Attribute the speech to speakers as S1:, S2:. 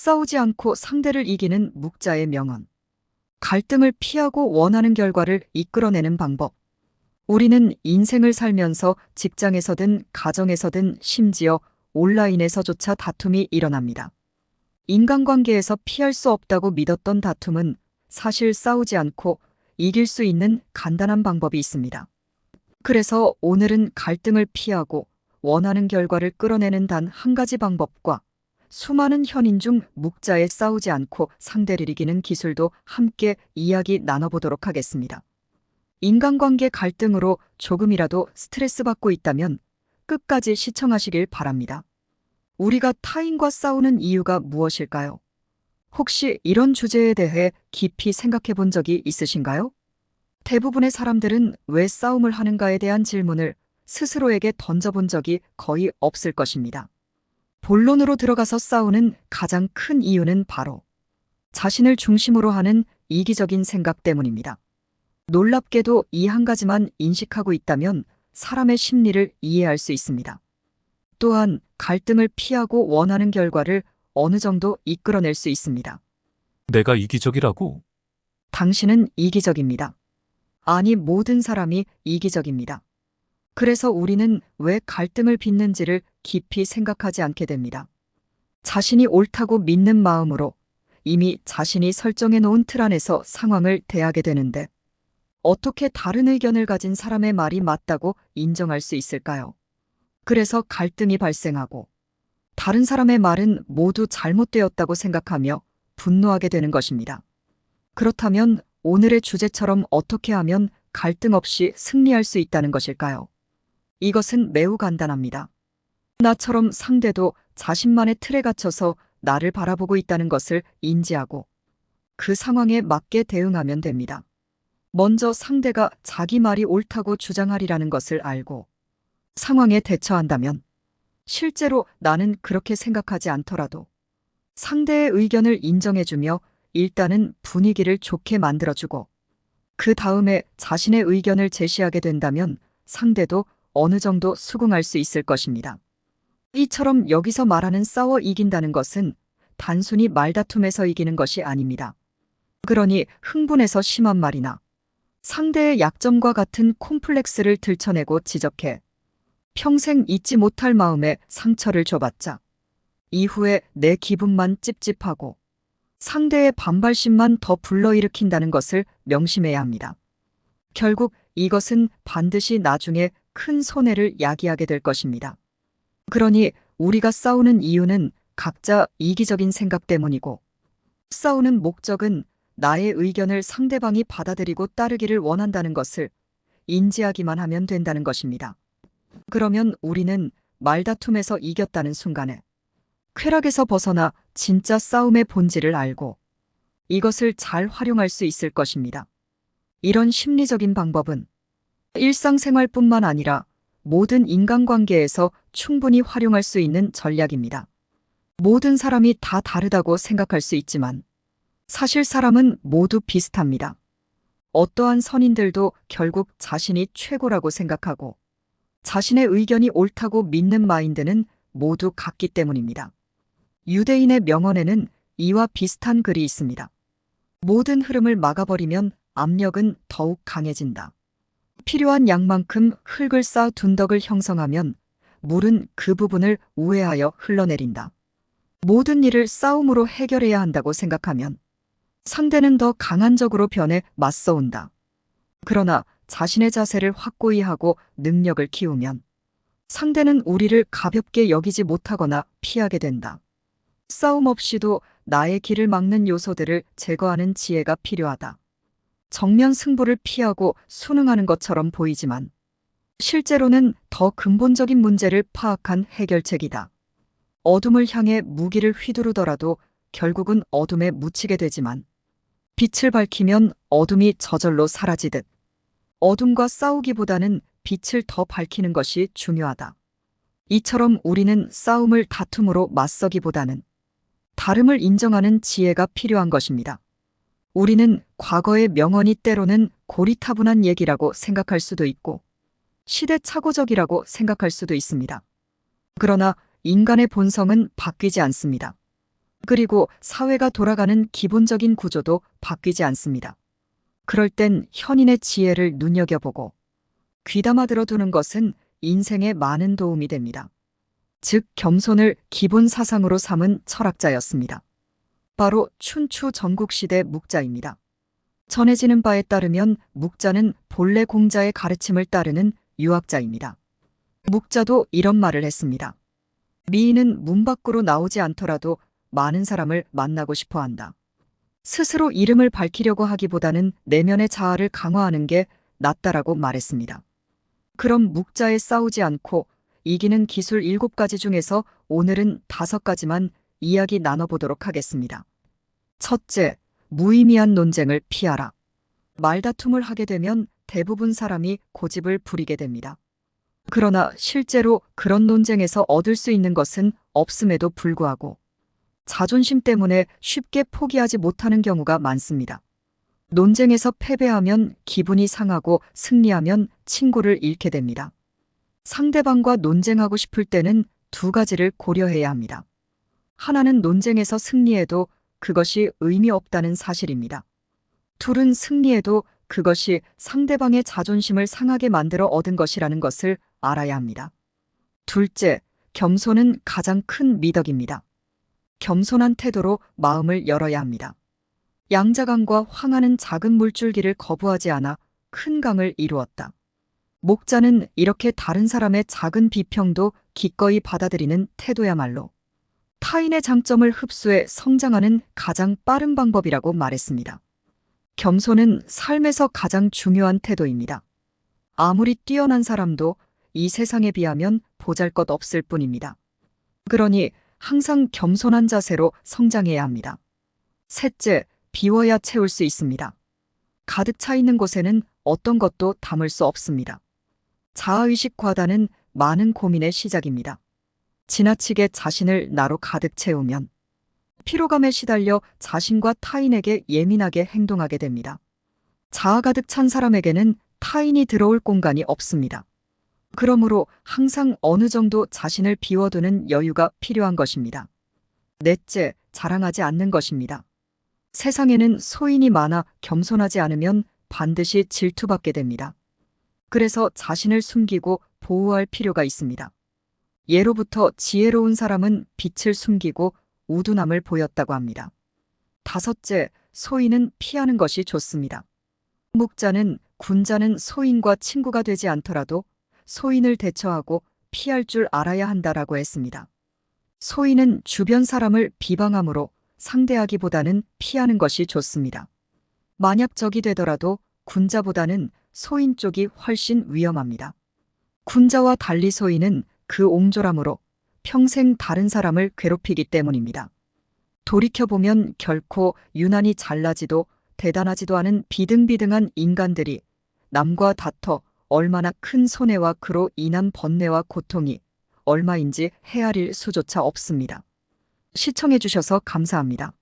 S1: 싸우지 않고 상대를 이기는 묵자의 명언. 갈등을 피하고 원하는 결과를 이끌어내는 방법. 우리는 인생을 살면서 직장에서든 가정에서든 심지어 온라인에서조차 다툼이 일어납니다. 인간관계에서 피할 수 없다고 믿었던 다툼은 사실 싸우지 않고 이길 수 있는 간단한 방법이 있습니다. 그래서 오늘은 갈등을 피하고 원하는 결과를 끌어내는 단 한 가지 방법과 수많은 현인 중 묵자에 싸우지 않고 상대를 이기는 기술도 함께 이야기 나눠보도록 하겠습니다. 인간관계 갈등으로 조금이라도 스트레스 받고 있다면 끝까지 시청하시길 바랍니다. 우리가 타인과 싸우는 이유가 무엇일까요? 혹시 이런 주제에 대해 깊이 생각해 본 적이 있으신가요? 대부분의 사람들은 왜 싸움을 하는가에 대한 질문을 스스로에게 던져본 적이 거의 없을 것입니다. 본론으로 들어가서 싸우는 가장 큰 이유는 바로 자신을 중심으로 하는 이기적인 생각 때문입니다. 놀랍게도 이 한 가지만 인식하고 있다면 사람의 심리를 이해할 수 있습니다. 또한 갈등을 피하고 원하는 결과를 어느 정도 이끌어낼 수 있습니다.
S2: 내가 이기적이라고?
S1: 당신은 이기적입니다. 아니, 모든 사람이 이기적입니다. 그래서 우리는 왜 갈등을 빚는지를 깊이 생각하지 않게 됩니다. 자신이 옳다고 믿는 마음으로 이미 자신이 설정해 놓은 틀 안에서 상황을 대하게 되는데 어떻게 다른 의견을 가진 사람의 말이 맞다고 인정할 수 있을까요? 그래서 갈등이 발생하고 다른 사람의 말은 모두 잘못되었다고 생각하며 분노하게 되는 것입니다. 그렇다면 오늘의 주제처럼 어떻게 하면 갈등 없이 승리할 수 있다는 것일까요? 이것은 매우 간단합니다. 나처럼 상대도 자신만의 틀에 갇혀서 나를 바라보고 있다는 것을 인지하고 그 상황에 맞게 대응하면 됩니다. 먼저 상대가 자기 말이 옳다고 주장하리라는 것을 알고 상황에 대처한다면 실제로 나는 그렇게 생각하지 않더라도 상대의 의견을 인정해주며 일단은 분위기를 좋게 만들어주고 그 다음에 자신의 의견을 제시하게 된다면 상대도 어느 정도 수긍할 수 있을 것입니다. 이처럼 여기서 말하는 싸워 이긴다는 것은 단순히 말다툼에서 이기는 것이 아닙니다. 그러니 흥분해서 심한 말이나 상대의 약점과 같은 콤플렉스를 들춰내고 지적해 평생 잊지 못할 마음에 상처를 줘봤자 이후에 내 기분만 찝찝하고 상대의 반발심만 더 불러일으킨다는 것을 명심해야 합니다. 결국 이것은 반드시 나중에 큰 손해를 야기하게 될 것입니다. 그러니 우리가 싸우는 이유는 각자 이기적인 생각 때문이고 싸우는 목적은 나의 의견을 상대방이 받아들이고 따르기를 원한다는 것을 인지하기만 하면 된다는 것입니다. 그러면 우리는 말다툼에서 이겼다는 순간에 쾌락에서 벗어나 진짜 싸움의 본질을 알고 이것을 잘 활용할 수 있을 것입니다. 이런 심리적인 방법은 일상생활뿐만 아니라 모든 인간관계에서 충분히 활용할 수 있는 전략입니다. 모든 사람이 다 다르다고 생각할 수 있지만 사실 사람은 모두 비슷합니다. 어떠한 선인들도 결국 자신이 최고라고 생각하고 자신의 의견이 옳다고 믿는 마인드는 모두 같기 때문입니다. 유대인의 명언에는 이와 비슷한 글이 있습니다. 모든 흐름을 막아버리면 압력은 더욱 강해진다. 필요한 양만큼 흙을 쌓아 둔덕을 형성하면 물은 그 부분을 우회하여 흘러내린다. 모든 일을 싸움으로 해결해야 한다고 생각하면 상대는 더 강한적으로 변해 맞서온다. 그러나 자신의 자세를 확고히 하고 능력을 키우면 상대는 우리를 가볍게 여기지 못하거나 피하게 된다. 싸움 없이도 나의 길을 막는 요소들을 제거하는 지혜가 필요하다. 정면 승부를 피하고 순응하는 것처럼 보이지만 실제로는 더 근본적인 문제를 파악한 해결책이다. 어둠을 향해 무기를 휘두르더라도 결국은 어둠에 묻히게 되지만 빛을 밝히면 어둠이 저절로 사라지듯 어둠과 싸우기보다는 빛을 더 밝히는 것이 중요하다. 이처럼 우리는 싸움을 다툼으로 맞서기보다는 다름을 인정하는 지혜가 필요한 것입니다. 우리는 과거의 명언이 때로는 고리타분한 얘기라고 생각할 수도 있고 시대착오적이라고 생각할 수도 있습니다. 그러나 인간의 본성은 바뀌지 않습니다. 그리고 사회가 돌아가는 기본적인 구조도 바뀌지 않습니다. 그럴 땐 현인의 지혜를 눈여겨보고 귀담아 들어두는 것은 인생에 많은 도움이 됩니다. 즉, 겸손을 기본 사상으로 삼은 철학자였습니다. 바로 춘추 전국시대 묵자입니다. 전해지는 바에 따르면 묵자는 본래 공자의 가르침을 따르는 유학자입니다. 묵자도 이런 말을 했습니다. 미인은 문 밖으로 나오지 않더라도 많은 사람을 만나고 싶어 한다. 스스로 이름을 밝히려고 하기보다는 내면의 자아를 강화하는 게 낫다라고 말했습니다. 그럼 묵자에 싸우지 않고 이기는 기술 7가지 중에서 오늘은 5가지만 이야기 나눠보도록 하겠습니다. 첫째, 무의미한 논쟁을 피하라. 말다툼을 하게 되면 대부분 사람이 고집을 부리게 됩니다. 그러나 실제로 그런 논쟁에서 얻을 수 있는 것은 없음에도 불구하고 자존심 때문에 쉽게 포기하지 못하는 경우가 많습니다. 논쟁에서 패배하면 기분이 상하고 승리하면 친구를 잃게 됩니다. 상대방과 논쟁하고 싶을 때는 두 가지를 고려해야 합니다. 하나는 논쟁에서 승리해도 그것이 의미 없다는 사실입니다. 둘은 승리해도 그것이 상대방의 자존심을 상하게 만들어 얻은 것이라는 것을 알아야 합니다. 둘째, 겸손은 가장 큰 미덕입니다. 겸손한 태도로 마음을 열어야 합니다. 양자강과 황하는 작은 물줄기를 거부하지 않아 큰 강을 이루었다. 목자는 이렇게 다른 사람의 작은 비평도 기꺼이 받아들이는 태도야말로 타인의 장점을 흡수해 성장하는 가장 빠른 방법이라고 말했습니다. 겸손은 삶에서 가장 중요한 태도입니다. 아무리 뛰어난 사람도 이 세상에 비하면 보잘 것 없을 뿐입니다. 그러니 항상 겸손한 자세로 성장해야 합니다. 셋째, 비워야 채울 수 있습니다. 가득 차 있는 곳에는 어떤 것도 담을 수 없습니다. 자아의식 과다는 많은 고민의 시작입니다. 지나치게 자신을 나로 가득 채우면 피로감에 시달려 자신과 타인에게 예민하게 행동하게 됩니다. 자아 가득 찬 사람에게는 타인이 들어올 공간이 없습니다. 그러므로 항상 어느 정도 자신을 비워두는 여유가 필요한 것입니다. 넷째, 자랑하지 않는 것입니다. 세상에는 소인이 많아 겸손하지 않으면 반드시 질투받게 됩니다. 그래서 자신을 숨기고 보호할 필요가 있습니다. 예로부터 지혜로운 사람은 빛을 숨기고 우둔함을 보였다고 합니다. 다섯째, 소인은 피하는 것이 좋습니다. 묵자는 군자는 소인과 친구가 되지 않더라도 소인을 대처하고 피할 줄 알아야 한다라고 했습니다. 소인은 주변 사람을 비방함으로 상대하기보다는 피하는 것이 좋습니다. 만약 적이 되더라도 군자보다는 소인 쪽이 훨씬 위험합니다. 군자와 달리 소인은 그 옹졸함으로 평생 다른 사람을 괴롭히기 때문입니다. 돌이켜보면 결코 유난히 잘나지도 대단하지도 않은 비등비등한 인간들이 남과 다퉈 얼마나 큰 손해와 그로 인한 번뇌와 고통이 얼마인지 헤아릴 수조차 없습니다. 시청해주셔서 감사합니다.